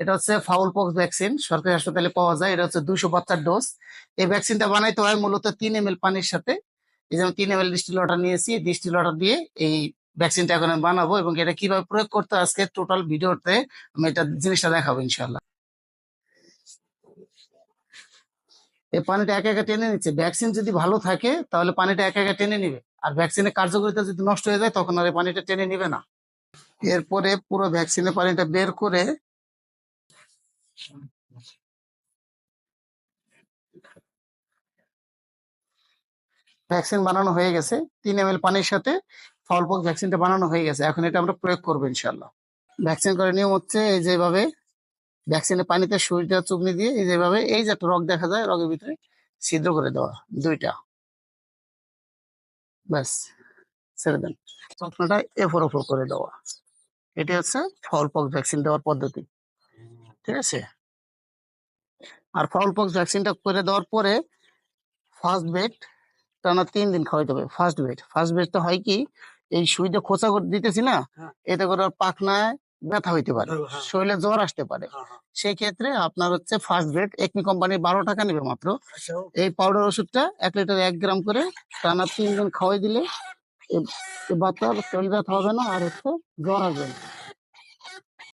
এটা হচ্ছে foul pox vaccine সরকারি হাসপাতালে পাওয়া যায়। এটা হচ্ছে দুশো বাচ্চার ডোজ এই ভ্যাকসিনটা বানাইতে হয় মূলত তিন এম পানির সাথে। এই যেমন তিন এম এল ডিস্টিল ওয়াটার নিয়েছি ডিস্টিল ওয়াটার দিয়ে এই ভ্যাকসিনটা এখন আমি বানাবো এবং এটা কীভাবে প্রয়োগ করতে আজকে টোটাল ভিডিওতে আমি এটা জিনিসটা দেখাবো ইনশাল্লাহ এই পানিটা একা একা টেনে নিচ্ছে। ভ্যাকসিন যদি ভালো থাকে, তাহলে পানিটা একা একা টেনে নিবে। আর ভ্যাকসিনের কার্যকারিতা যদি নষ্ট হয়ে যায়, তখন আর এই পানিটা টেনে নিবে না। এরপরে পুরো ভ্যাকসিনের পানিটা বের করে ভ্যাকসিন বানানো হয়ে গেছে। তিন এম পানির সাথে ফলপক ভ্যাকসিনটা বানানো হয়ে গেছে। এখন এটা আমরা প্রয়োগ করব ইনশাল্লাহ ভ্যাকসিন করার নিয়ম হচ্ছে এই যেভাবে ভ্যাকসিনের পানিতে সুইটা চুগনি দিয়ে এই যেভাবে এই যে রগ দেখা যায়, রগের ভিতরে ছিদ্র করে দেওয়া, দুইটা। ব্যাস, ছেড়ে দেন। চশমাটা এফোর ওফোর করে দেওয়া। এটি হচ্ছে ফলপক্স ভ্যাকসিন দেওয়ার পদ্ধতি। ঠিক আছে? আর ফলপক্স ভ্যাকসিনটা করে দেওয়ার পরে ফার্স্ট বেড টানা তিন দিন খাওয়াইতে হবে ফার্স্ট বেড ফার্স্ট বেডটা হয় কি এই সুইটা খোঁচা করে দিতেছি না হ্যাঁ। এতে করে পাখনায় ব্যথা হইতে পারে হ্যাঁ, হ্যাঁ। শরীরে জ্বর আসতে পারে। সেই ক্ষেত্রে আপনার হচ্ছে ফার্স্ট বেড একমি কোম্পানির বারো টাকা নেবে মাত্র। আচ্ছা, এই পাউডার ওষুধটা এক লিটার এক গ্রাম করে টানা তিন দিন খাওয়াই দিলে বাচ্চার শরীর ব্যথা হবে না আর হচ্ছে জ্বর আসবে না।